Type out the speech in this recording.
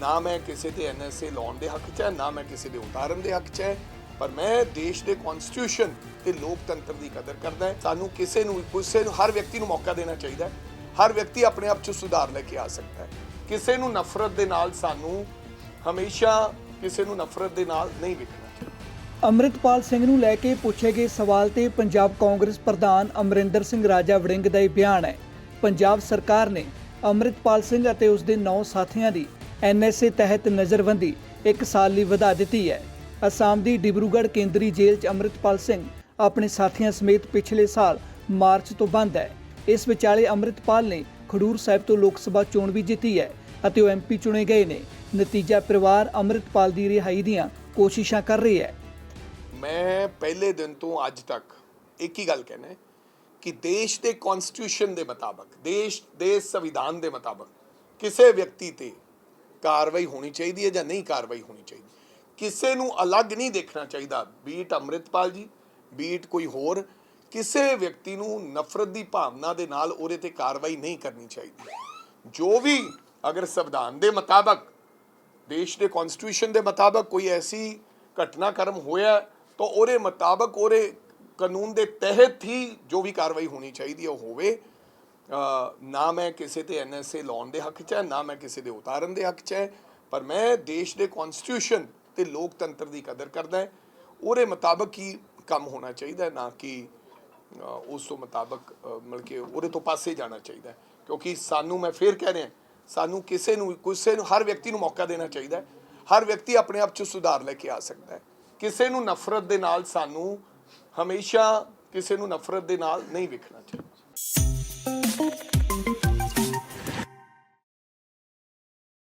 ਨਾ ਮੈਂ ਕਿਸੇ ਦੇ ਐਨਐਸਏ ਲਾਉਣ ਦੇ ਹੱਕ 'ਚ ਹੈ, ਨਾ ਮੈਂ ਕਿਸੇ ਦੇ ਉਤਾਰਨ ਦੇ ਹੱਕ 'ਚ ਹੈ, ਪਰ ਮੈਂ ਦੇਸ਼ ਦੇ ਕਨਸਟੀਟਿਊਸ਼ਨ ਤੇ ਲੋਕਤੰਤਰ ਦੀ ਕਦਰ ਕਰਦਾ ਹਾਂ। ਸਾਨੂੰ ਕਿਸੇ ਨੂੰ ਕਿਸੇ ਨੂੰ, ਹਰ ਵਿਅਕਤੀ ਨੂੰ ਮੌਕਾ ਦੇਣਾ ਚਾਹੀਦਾ ਹੈ। ਹਰ ਵਿਅਕਤੀ ਆਪਣੇ ਆਪ 'ਚ ਸੁਧਾਰ ਲੈ ਕੇ ਆ ਸਕਦਾ ਹੈ। ਕਿਸੇ ਨੂੰ ਨਫ਼ਰਤ ਦੇ ਨਾਲ ਸਾਨੂੰ ਹਮੇਸ਼ਾ ਕਿਸੇ ਨੂੰ ਨਫ਼ਰਤ ਦੇ ਨਾਲ ਨਹੀਂ ਵੇਖਣਾ ਚਾਹੀਦਾ। ਅੰਮ੍ਰਿਤਪਾਲ ਸਿੰਘ ਨੂੰ ਲੈ ਕੇ ਪੁੱਛੇ ਗਏ ਸਵਾਲ ਤੇ ਪੰਜਾਬ ਕਾਂਗਰਸ ਪ੍ਰਧਾਨ ਅਮਰਿੰਦਰ ਸਿੰਘ ਰਾਜਾ ਵੜਿੰਗ ਦਾ ਇਹ ਬਿਆਨ ਹੈ। ਪੰਜਾਬ ਸਰਕਾਰ ਨੇ ਅੰਮ੍ਰਿਤਪਾਲ ਸਿੰਘ ਅਤੇ ਉਸ ਦੇ 9 ਸਾਥੀਆਂ ਦੀ ਐਨਐਸਏ ਤਹਿਤ ਨਜ਼ਰਬੰਦੀ 1 ਸਾਲ ਲਈ ਵਧਾ ਦਿੱਤੀ ਹੈ। ਅਸਾਮ ਦੀ ਡਿਬਰੂਗੜ੍ਹ ਕੇਂਦਰੀ ਜੇਲ੍ਹ 'ਚ ਅੰਮ੍ਰਿਤਪਾਲ ਸਿੰਘ ਆਪਣੇ ਸਾਥੀਆਂ ਸਮੇਤ ਪਿਛਲੇ ਸਾਲ ਮਾਰਚ ਤੋਂ ਬੰਦ ਹੈ। ਇਸ ਵਿਚਾਲੇ ਅੰਮ੍ਰਿਤਪਾਲ ਨੇ ਖਡੂਰ ਸਾਹਿਬ ਤੋਂ ਲੋਕ ਸਭਾ ਚੋਣ ਵੀ ਜਿੱਤੀ ਹੈ ਅਤੇ ਉਹ ਐਮਪੀ ਚੁਣੇ ਗਏ ਨੇ। ਨਤੀਜਾ ਪਰਿਵਾਰ ਅੰਮ੍ਰਿਤਪਾਲ ਦੀ ਰਿਹਾਈ ਦੀਆਂ ਕੋਸ਼ਿਸ਼ਾਂ ਕਰ ਰਹੀ ਹੈ। ਮੈਂ ਪਹਿਲੇ ਦਿਨ ਤੋਂ ਅੱਜ ਤੱਕ ਇੱਕ ਹੀ ਗੱਲ ਕਹਿਣਾ ਕਿ ਦੇਸ਼ ਦੇ ਕਨਸਟੀਟਿਊਸ਼ਨ ਦੇ ਮੁਤਾਬਕ, ਦੇਸ਼ ਦੇ ਸੰਵਿਧਾਨ ਦੇ ਮੁਤਾਬਕ ਕਿਸੇ ਵਿਅਕਤੀ ਤੇ ਕਾਰਵਾਈ ਹੋਣੀ ਚਾਹੀਦੀ ਹੈ ਜਾਂ ਨਹੀਂ ਕਾਰਵਾਈ ਹੋਣੀ ਚਾਹੀਦੀ। ਕਿਸੇ ਨੂੰ ਅਲੱਗ ਨਹੀਂ ਦੇਖਣਾ ਚਾਹੀਦਾ। ਬੀਟ ਅੰਮ੍ਰਿਤਪਾਲ ਜੀ, ਬੀਟ ਕੋਈ ਹੋਰ, ਕਿਸੇ ਵਿਅਕਤੀ ਨੂੰ ਨਫ਼ਰਤ ਦੀ ਭਾਵਨਾ ਦੇ ਨਾਲ ਉਹਦੇ ਤੇ ਕਾਰਵਾਈ ਨਹੀਂ ਕਰਨੀ ਚਾਹੀਦੀ। ਜੋ ਵੀ ਅਗਰ ਸੰਵਿਧਾਨ ਦੇ ਮੁਤਾਬਕ, ਦੇਸ਼ ਦੇ ਕਨਸਟੀਟਿਊਸ਼ਨ ਦੇ ਮੁਤਾਬਕ ਕੋਈ ਐਸੀ ਘਟਨਾਕ੍ਰਮ ਹੋਇਆ ਤਾਂ ਉਹਦੇ ਮੁਤਾਬਕ ਉਹਦੇ ਕਾਨੂੰਨ ਦੇ ਤਹਿਤ ਹੀ ਜੋ ਵੀ ਕਾਰਵਾਈ ਹੋਣੀ ਚਾਹੀਦੀ ਹੈ ਉਹ ਹੋਵੇ। ਨਾ ਮੈਂ ਕਿਸੇ ਤੇ ਐਨਐਸਏ ਲਾਉਣ ਦੇ ਹੱਕ 'ਚ ਹੈ ਨਾ ਮੈਂ ਕਿਸੇ ਦੇ ਉਤਾਰਨ ਦੇ ਹੱਕ 'ਚ ਹੈ ਪਰ ਮੈਂ ਦੇਸ਼ ਦੇ ਕਨਸਟੀਟਿਊਸ਼ਨ ਤੇ ਲੋਕਤੰਤਰ ਦੀ ਕਦਰ ਕਰਦਾ ਹਾਂ। ਉਹਦੇ ਮੁਤਾਬਕ ਹੀ ਕੰਮ ਹੋਣਾ ਚਾਹੀਦਾ ਨਾ ਕਿ ਉਸ ਤੋਂ ਮੁਤਾਬਕ ਅ, ਮਤਲਬ ਕਿ ਉਹਦੇ ਤੋਂ ਪਾਸੇ ਜਾਣਾ ਚਾਹੀਦਾ ਕਿਉਂਕਿ ਸਾਨੂੰ ਮੈਂ ਫੇਰ ਕਹਿ ਰਿਹਾ ਸਾਨੂੰ ਕਿਸੇ ਨੂੰ ਕਿਸੇ ਨੂੰ ਹਰ ਵਿਅਕਤੀ ਨੂੰ ਮੌਕਾ ਦੇਣਾ ਚਾਹੀਦਾ ਹਰ ਵਿਅਕਤੀ ਆਪਣੇ ਆਪ 'ਚ ਸੁਧਾਰ ਲੈ ਕੇ ਆ ਸਕਦਾ ਹੈ। ਕਿਸੇ ਨੂੰ ਨਫ਼ਰਤ ਦੇ ਨਾਲ ਸਾਨੂੰ ਹਮੇਸ਼ਾ ਕਿਸੇ ਨੂੰ ਨਫ਼ਰਤ ਦੇ ਨਾਲ ਨਹੀਂ ਵੇਖਣਾ ਚਾਹੀਦਾ। thank you